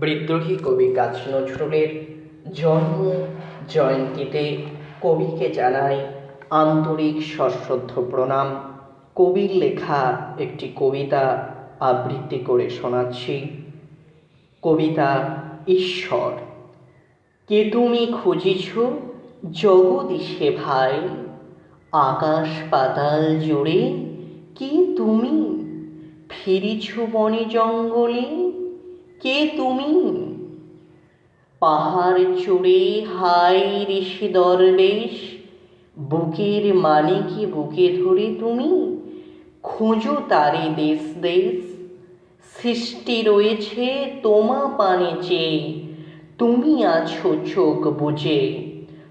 বিদ্রোহী কবি কাজী নজরুলের জন্ম জয়ন্তীতে কবিকে জানাই আন্তরিক সশ্রদ্ধ প্রণাম। কবির লেখা একটি কবিতা আবৃত্তি করে শোনাচ্ছি। কবিতা ঈশ্বর, কে তুমি খুঁজিছ? জগদীশে ভাই, আকাশ পাতাল জুড়ে কে তুমি? ফিরিছ বনে জঙ্গলে কে তুমি? পাহাড় চড়ে, হাই ঋষি দরবেশ, বুকের মানিকে বুকে ধরে তুমি? খোঁজো তারে দেশ দেশ। সৃষ্টি রয়েছে তোমা পানে চেয়ে, তুমি আছো চোখ বুঝে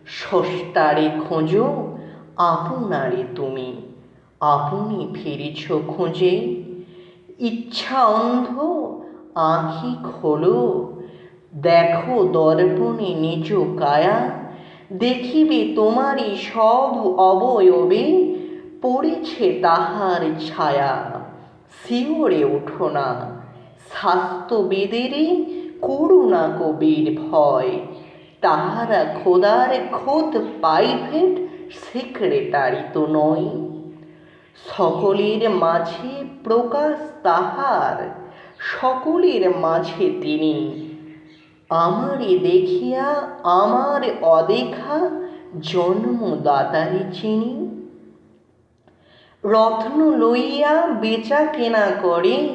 সস্তারে খোঁজো আপনারে তুমি, আপনি ফিরেছ খোঁজে। ইচ্ছা অন্ধ আঁখি খোলো। দেখো দর্পণে নিজ কায়া। দেখিবে তোমারই সব অবয়বে, পড়েছে তাহার ছায়া। শিওরে ওঠো না, স্বাস্থ্যবেদেরে করুণা কবির ভয়। তাহারা খোদার খোদ প্রাইভেট সেক্রেটারি তো নয়। সকলের মাঝে প্রকাশ তাহার। সকলের মাঝে তিনি। আমারে দেখিয়া, আমার অদেখা জন্মদাতারে চিনি। রত্ন লইয়া বেচা কেনা করে,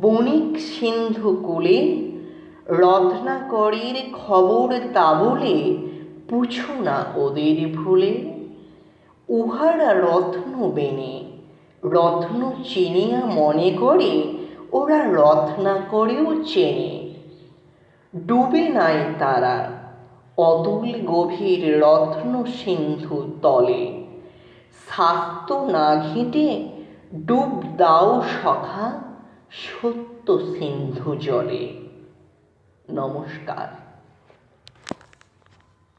বণিক সিন্ধু কুলে, রত্নাকরের খবর তাবলে পুছো না ওদের ভুলে। উহারা রত্ন বেনে, রত্ন চিনিয়া মনে করে ওরা রথ না রত্নাকরেও চেনে। ডুবে নাই তারা অতুল গভীর রত্ন সিন্ধু তলে। স্বাস্থ্য না ঘেঁটে ডুব দাও সখা সত্য সিন্ধু জলে। নমস্কার।